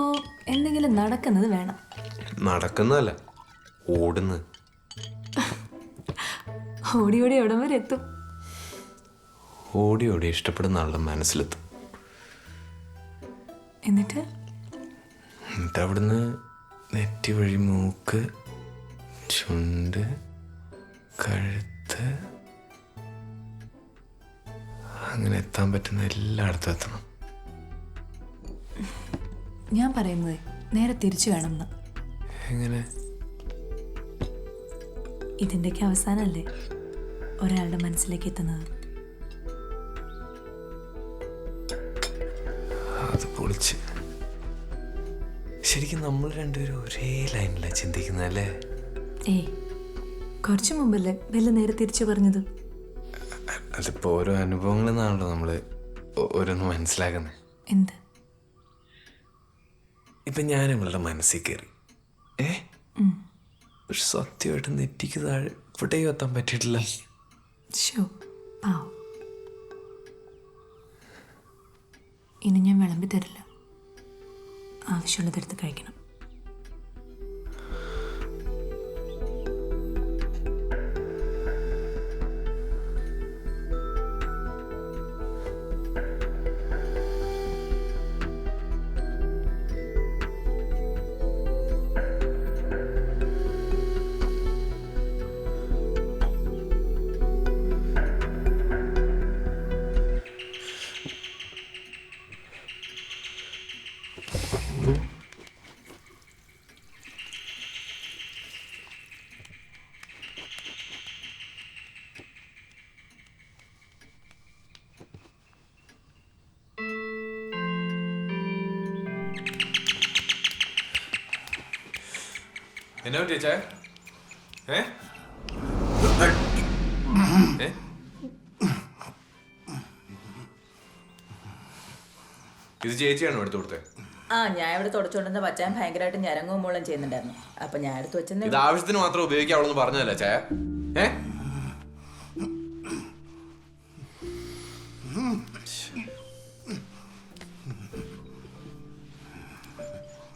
അപ്പോ എന്തെങ്കിലും നടക്കുന്നത് വേണം. നടക്കുന്നതല്ല ഓടുന്നു ഓടി ഓടി എവിടം വരെ എത്തും? ഓടി ഓടി ഇഷ്ടപ്പെടുന്ന ആളുടെ മനസ്സിലെത്തും. എന്നിട്ട്? എന്നിട്ട് അവിടുന്ന് നെറ്റി വഴി മൂക്ക് ചുണ്ട് കഴുത്ത്. അങ്ങനെ എത്താൻ പറ്റുന്ന എല്ലായിടത്തും എത്തണം. ഞാൻ പറയുന്നത് നേരെ തിരിച്ചു വേണമെന്ന്. എങ്ങനെ? ഇതിന്റെയൊക്കെ അവസാനമല്ലേ ഒരാളുടെ മനസ്സിലേക്ക് എത്തുന്നത്? അത് പൊളിച്ച്. ശരിക്കും നമ്മൾ രണ്ടുപേരും ഒരേ ലൈനിലാണ് ചിന്തിക്കുന്നത് അല്ലേ? ഏയ് കുറച്ചു മുമ്പല്ലേ വല്ല നേരെ തിരിച്ചു പറഞ്ഞത്? അതിപ്പോ ഓരോ അനുഭവങ്ങളിൽ നിന്നാണല്ലോ നമ്മൾ ഓരോന്ന് മനസ്സിലാക്കുന്നത് എന്ത്? ഇപ്പൊ ഞാൻ ഇവളുടെ മനസ്സിൽ കയറി. ഏ? പക്ഷെ സത്യമായിട്ട് നെറ്റിക്ക് താഴെ ഇവിടെയും എത്താൻ പറ്റിയിട്ടില്ല. ഇനി ഞാൻ വിളമ്പി തരില്ല. ആവശ്യമുള്ളതെടുത്ത് കഴിക്കണം. എന്നാ ഏ ഏ? ഇത് ചേച്ചിയാണോ എടുത്തു കൊടുത്തത് ആ ഞാൻ ഇവിടെ തുടച്ചുകൊണ്ടിരുന്ന പച്ചാൻ ഭയങ്കരമായിട്ട് ഞരങ്ങും മൂളം ചെയ്യുന്നുണ്ടായിരുന്നു. അപ്പൊ ഞാൻ എടുത്ത് വെച്ചെന്നേ ഇത് ആവശ്യത്തിന് മാത്രം ഉപയോഗിക്കാവുള്ളൂ പറഞ്ഞതല്ലേ ചായ ഏ?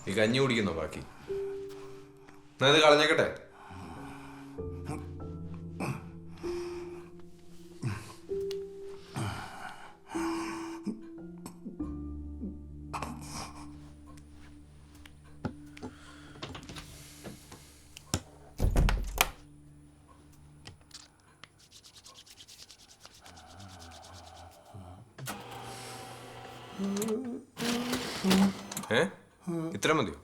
ഈ കഞ്ഞി കുടിക്കുന്നോ ബാക്കി? എന്നാ ഇത് കളഞ്ഞേക്കട്ടെ. ഏ? ഇത്ര മതിയോ?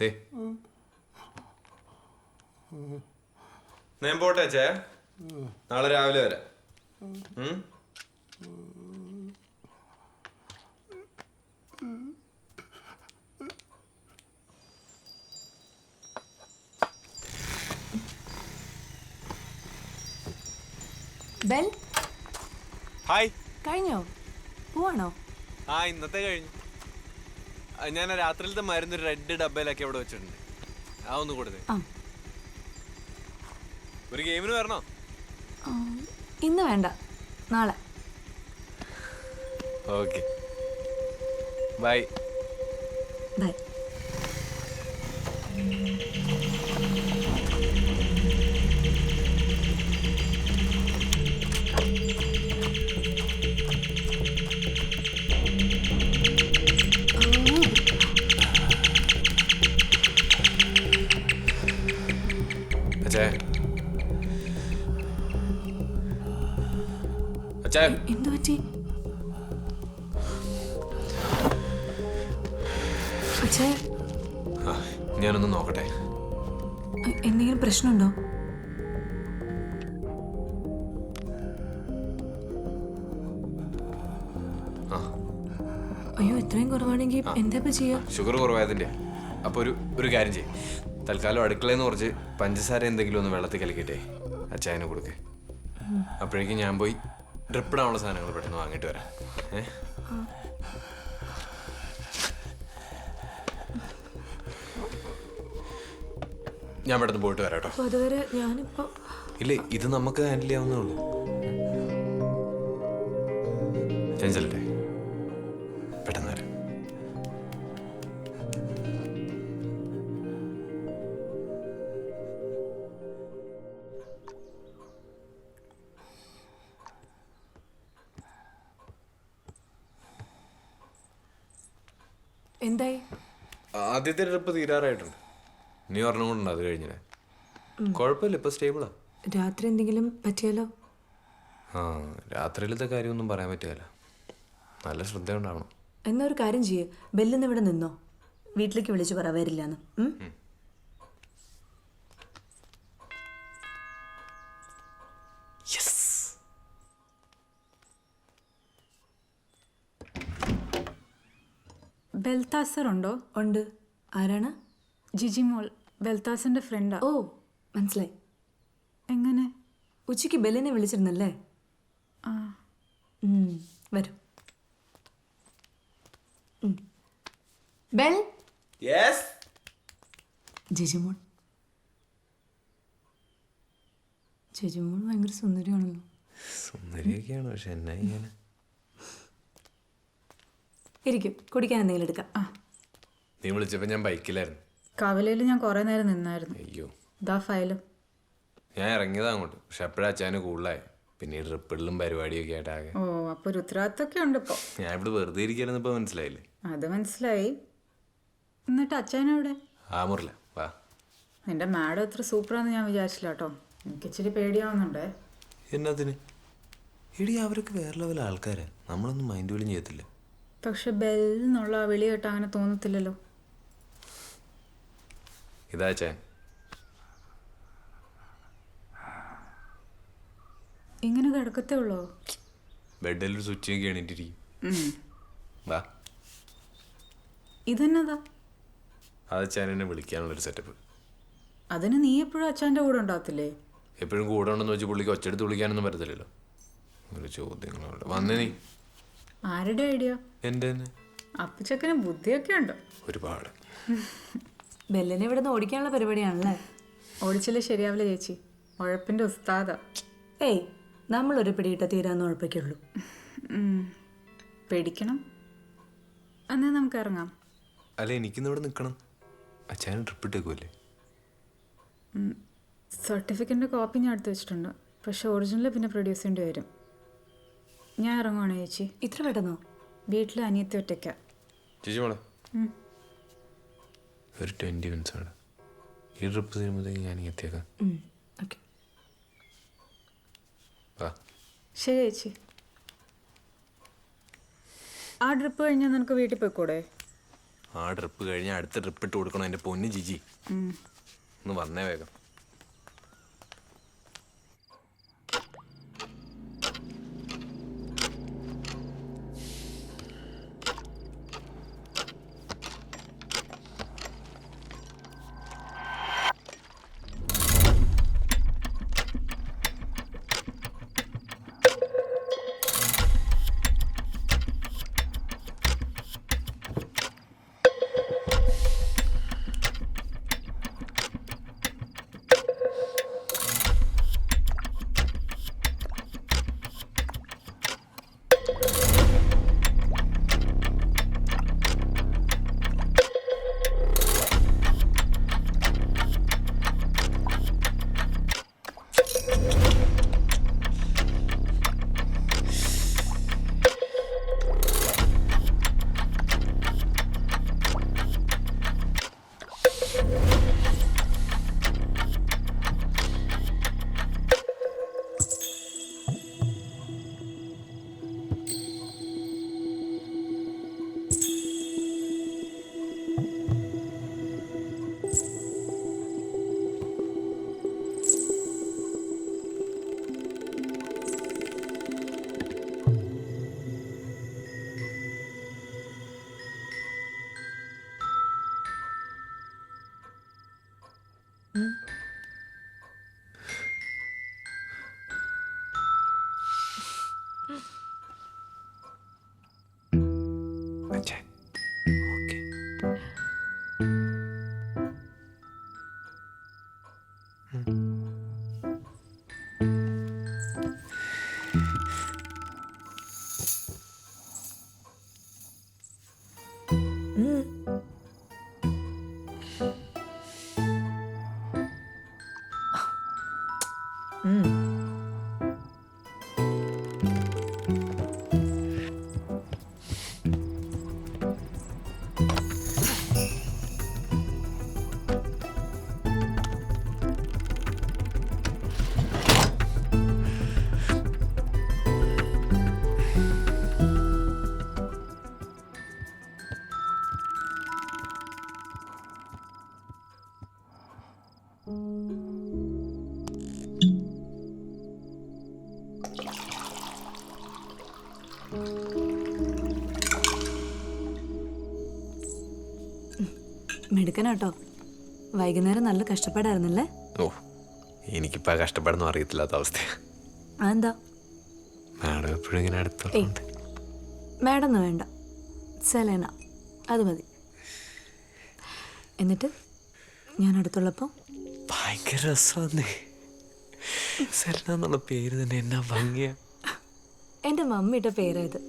ദേ. ഞാൻ പോട്ടെ ചേ നാളെ രാവിലെ വരാം? Bell hi. കഴിഞ്ഞോ? പോവാണോ? ആ ഇന്നത്തെ കഴിഞ്ഞു. ഞാൻ രാത്രിയിലത്തെ മരുന്ന് റെഡ് ഡബ്ബയിലൊക്കെ അവിടെ വെച്ചിട്ടുണ്ട്. ആ ഒന്ന് കൊടുത്തേ. ഒരു ഗെയിമിന് വരണോ? ഇന്ന് വേണ്ട. നാളെ. ഓക്കെ. ബൈ. ബൈ. ഞാനൊന്ന് നോക്കട്ടെ. എന്തെങ്കിലും പ്രശ്നമുണ്ടോ? അയ്യോ ഇത്രയും കുറവാണെങ്കിൽ എന്താ ചെയ്യാ? ഷുഗർ കുറവായതിന്റെ അപ്പൊ ഒരു ഒരു കാര്യം ചെയ്യും. തൽക്കാലം അടുക്കളയിൽ നിന്ന് കുറച്ച് പഞ്ചസാര എന്തെങ്കിലും ഒന്ന് വെള്ളത്തിൽ കലക്കിട്ടെ അച്ചായനെ കൊടുക്കേ. അപ്പോഴേക്കും ഞാൻ പോയി ഡ്രിപ്പിടാനുള്ള സാധനങ്ങൾ പെട്ടെന്ന് വാങ്ങിയിട്ട് വരാം. ഏ? ഞാൻ പെട്ടെന്ന് പോയിട്ട് വരാം കേട്ടോ അപ്പൊ അതുവരെ ഞാനിപ്പോ ഇല്ലേ ഇത് നമുക്ക് ഹാൻഡിൽ ചെയ്യാവുന്നേ ഉള്ളൂ. ഞാൻ ചെല്ലട്ടെ പെട്ടെന്ന് വരാം. എന്തായി? ആദ്യത്തെ ട്രിപ്പ് തീരാറായിട്ടുണ്ട്. നീ ഒരെണ്ണം കൊണ്ടുണ്ട് അത് കഴിഞ്ഞില്ലേ കുഴപ്പമില്ല ഇപ്പൊ സ്റ്റേബിളാ രാത്രി എന്തെങ്കിലും പറ്റിയാലോ? ആ രാത്രിയിലത്തെ കാര്യമൊന്നും പറയാൻ പറ്റിയല്ല നല്ല ശ്രദ്ധ ഉണ്ടാവണം എന്നാ ഒരു കാര്യം ചെയ്യ്. ബെല്ലിന്ന് ഇവിടെ നിന്നോ. വീട്ടിലേക്ക് വിളിച്ചു പറ വരില്ലാന്ന്. ഉം? ബെൽത്താസർ ഉണ്ടോ? ഉണ്ട്. ആരാണ്? ജിജി മോൾ ബെൽത്താസറിന്റെ ഫ്രണ്ടാ ഓ മനസ്സിലായി. എങ്ങനെ? ഉച്ചയ്ക്ക് ബെല്ലിനെ വിളിച്ചിരുന്നല്ലേ? ആ. വരൂ. ബെൽ? യെസ് ജിജിമോൾ ജിജിമോൾ ഭയങ്കര സുന്ദരിയാണല്ലോ. സുന്ദരിയൊക്കെയാണ് പക്ഷെ എന്നാ ഇങ്ങനെ ഇരിക്കും കുടിക്കാൻ എന്തെങ്കിലും എടുക്കാം. ആ. നീ വിളിച്ചപ്പോൾ ഞാൻ ബൈക്കിലായിരുന്നു കവലയിൽ ഞാൻ കുറെ നേരം നിന്നായിരുന്നു. അയ്യോ. ഇതാ ഫയലും. ഞാൻ ഇറങ്ങിയതാ അങ്ങോട്ട്. പക്ഷെ അപ്പോഴാ അച്ഛന് കൂടുതലായി. പിന്നെ റിപ്പിളിലും ട്രിപ്പിളിലും പരിപാടിയൊക്കെ ആയിട്ട് ആകെ. ഓ അപ്പൊ ഒരു ഉത്തരവാദിത്തമൊക്കെ ഉണ്ട് ഇപ്പൊ ഞാൻ ഇവിടെ വെറുതെ ഇരിക്കാനൊന്നും ഇപ്പൊ മനസ്സിലായില്ലേ? അത് മനസ്സിലായി. എന്നിട്ട് അച്ഛനെവിടെ ആ മുറില വാ. നിന്റെ മാഡം എത്ര സൂപ്പറാന്ന് ഞാൻ വിചാരിച്ചില്ല കേട്ടോ. എനിക്ക് ഇച്ചിരി പേടിയാവുന്നുണ്ടേ. എന്നതിന് എടി അവരൊക്കെ വേറെ ലെവൽ ആൾക്കാരാ. നമ്മളൊന്നും മൈൻഡ് പോലും ചെയ്യത്തില്ല. പക്ഷെ ബെൽ എന്നുള്ള ആ വിളി കേട്ടാ അങ്ങനെ തോന്നത്തില്ലല്ലോ. ഇതാ അച്ഛൻ ഇങ്ങനെ കിടക്കത്തേ ഉള്ളോ? ബെഡിൽ ഒരു സ്വിച്ച് ഒക്കെ എണീറ്റിരിക്കും. വാ. ഇതെന്നതാ? അത് അച്ഛൻ എന്നെ വിളിക്കാനുള്ളൊരു സെറ്റപ്പ് അതിന് നീ എപ്പോഴും അച്ഛന്റെ കൂടെ ഉണ്ടാകത്തില്ലേ എപ്പോഴും കൂടെ ഉണ്ടെന്ന് വെച്ച് പുള്ളിക്ക് ഒച്ചെടുത്ത് വിളിക്കാനൊന്നും പറ്റത്തില്ലല്ലോ. ഒരു ചോദ്യങ്ങളുണ്ട്. വന്നേ നീ. ആരുടെ ഐഡിയ എന്റെ തന്നെ അപ്പച്ചക്കന് ബുദ്ധിയൊക്കെ ഉണ്ടോ. ഒരുപാട്. ബെല്ലിനെ ഇവിടെ നിന്ന് ഓടിക്കാനുള്ള പരിപാടിയാണല്ലേ? ഓടിച്ചില്ല ശരിയാവില്ല ചേച്ചി. ഉഴപ്പിന്റെ ഉസ്താദ. ഏയ് നമ്മളൊരു പിടിയിട്ട തീരാന്ന് ഉഴപ്പിക്കുള്ളൂ. പേടിക്കണം. എന്നാ നമുക്ക് ഇറങ്ങാം. അല്ല എനിക്കിന്ന് ഇവിടെ നിൽക്കണം. അച്ഛന് ട്രിപ്പ് ഇട്ടേക്കുമല്ലേ സർട്ടിഫിക്കറ്റിന്റെ കോപ്പി ഞാൻ എടുത്ത് വെച്ചിട്ടുണ്ട്. പക്ഷെ ഒറിജിനൽ പിന്നെ പ്രൊഡ്യൂസ് ചെയ്യേണ്ടി വരും. ഞാൻ ഇറങ്ങുവാണ് ചേച്ചി? ഇത്ര പെട്ടെന്നോ? വീട്ടിൽ അനിയത്തി ഒറ്റയ്ക്ക. ചേച്ചി മോളെ. ഒരു ട്വന്റി മിനിറ്റ്സ് ആണ്. ഈ ട്രിപ്പ് തീരുമ്പോഴത്തേക്ക് ഞാൻ ഇങ്ങനെ എത്തിയേക്കാം. ഓക്കെ ശരി ചേച്ചി. ആ ട്രിപ്പ് കഴിഞ്ഞാൽ നിനക്ക് വീട്ടിൽ പോയിക്കൂടെ? ആ ട്രിപ്പ് കഴിഞ്ഞാൽ അടുത്ത ട്രിപ്പ് ഇട്ട് കൊടുക്കണം എന്റെ പൊന്ന് ജിജി. ഒന്ന് വന്നേ വേഗം. മിടുക്കനാട്ടോ. വൈകുന്നേരം നല്ല കഷ്ടപ്പാടായിരുന്നല്ലേ? ഓ എനിക്കിപ്പോൾ ആ കഷ്ടപ്പാടൊന്നും അറിയത്തില്ലാത്ത അവസ്ഥ. അതെന്താ? മാഡം എപ്പോഴും ഇങ്ങനെ അടുത്തുണ്ട് മാഡം വേണ്ട. സെലേന അത് മതി. എന്നിട്ട് ഞാൻ അടുത്തുള്ളപ്പോൾ ഭയങ്കര രസമാണ് സെലന എന്നുള്ള പേര് തന്നെ എന്നാ ഭംഗിയാ. എന്റെ മമ്മിയുടെ പേരായത്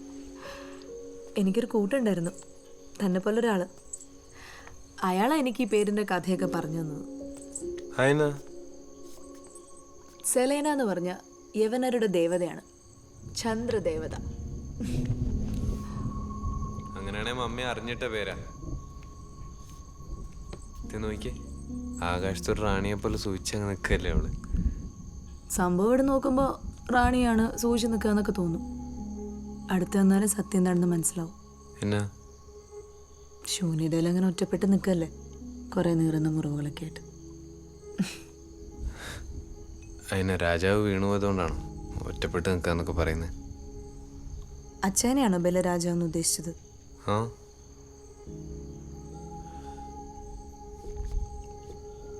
എനിക്കൊരു കൂട്ടുണ്ടായിരുന്നു. തന്നെ പോലെ ഒരാൾ അയാളാ എനിക്ക് ഈ പേരിന്റെ കഥയൊക്കെ പറഞ്ഞു തന്നത് സെലേന എന്ന് പറഞ്ഞ യവനരുടെ ദേവതയാണ്. ചന്ദ്രദേവത. അങ്ങനെയാണെ മമ്മി അറിഞ്ഞിട്ട പേരാ. ഇത് നോക്കിയേ ആകാശത്തൊരു റാണിയെ പോലെ സൂചിച്ചങ്ങ് നിൽക്കല്ലേ അവൾ? സംഭവം ഇവിടെ നോക്കുമ്പോൾ റാണിയാണ് സൂചി നിൽക്കുക എന്നൊക്കെ തോന്നും. അടുത്ത് വന്നാലും സത്യം എന്താണെന്ന് മനസ്സിലാവും. എന്നാ? ശൂന്യതയിൽ അങ്ങനെ ഒറ്റപ്പെട്ട് നിൽക്കല്ലേ? കുറേ നീറുന്ന മുറിവുകളൊക്കെ ആയിട്ട്. അതിനെ രാജാവ് വീണു പോയതുകൊണ്ടാണ് ഒറ്റപ്പെട്ട് നിൽക്കാന്നൊക്കെ പറയുന്നത് അച്ഛനെയാണോ ബലരാജ എന്ന് ഉദ്ദേശിച്ചത്? ആ.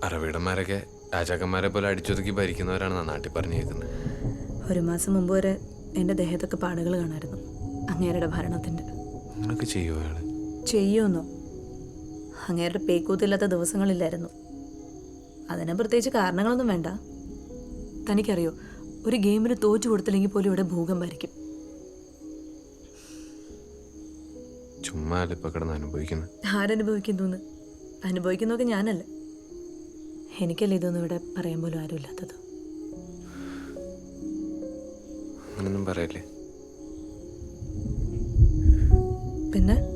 അറബീടന്മാരൊക്കെ രാജാക്കന്മാരെ പോലെ അടിച്ചൊതുക്കി ഭരിക്കുന്നവരാണ് നാട്ടിൽ പറഞ്ഞു കേൾക്കുന്നത് ഒരു മാസം മുമ്പ് വരെ എന്റെ ദേഹത്തൊക്കെ പാടുകൾ കാണായിരുന്നു. അങ്ങേരുടെ ഭരണത്തിന്റെ. അങ്ങനൊക്കെ ചെയ്യുമോ അയാൾ? ചെയ്യുമെന്നോ അങ്ങേരുടെ പേക്കൂത്തില്ലാത്ത ദിവസങ്ങളില്ലായിരുന്നു. അതിന് പ്രത്യേകിച്ച് കാരണങ്ങളൊന്നും വേണ്ട. തനിക്കറിയോ ഒരു ഗെയിമിന് തോറ്റു കൊടുത്തില്ലെങ്കിൽ പോലും ഇവിടെ ഭൂകമ്പായിരിക്കും ചുമ്മാ അനുഭവിക്കുന്നത് ആരനുഭവിക്കുന്നു അനുഭവിക്കുന്നതൊക്കെ ഞാനല്ല. എനിക്കല്ലേ ഇതൊന്നും ഇവിടെ പറയാൻ പോലും ആരുമില്ലാത്തത്. അങ്ങനൊന്നും പറയല്ലേ? പിന്നെ?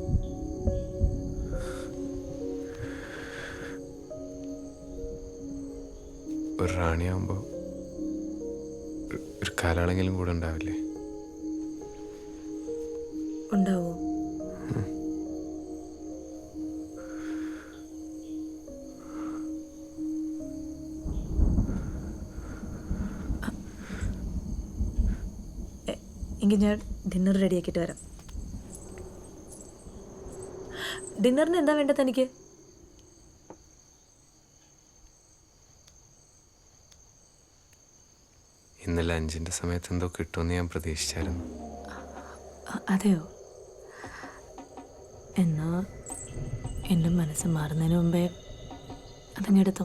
ഒരു റാണിയാകുമ്പോൾ ഒരു- കാലാളെങ്കിലും കൂടെ ഉണ്ടാവില്ലേ? ഉണ്ടാവോ? എങ്കിൽ ഞാൻ ഡിന്നർ റെഡിയാക്കിയിട്ട് വരാം. ഡിന്നറിന് എന്താ വേണ്ടത് തനിക്ക്? ഇന്നലെ അഞ്ചിന്റെ സമയത്ത് എന്തോ കിട്ടുമെന്ന് ഞാൻ പ്രതീക്ഷിച്ചായിരുന്നു. അതെയോ? എന്നാ എന്റെ മനസ്സ് മാറുന്നതിന് മുമ്പേ അതങ്ങെടുത്തോ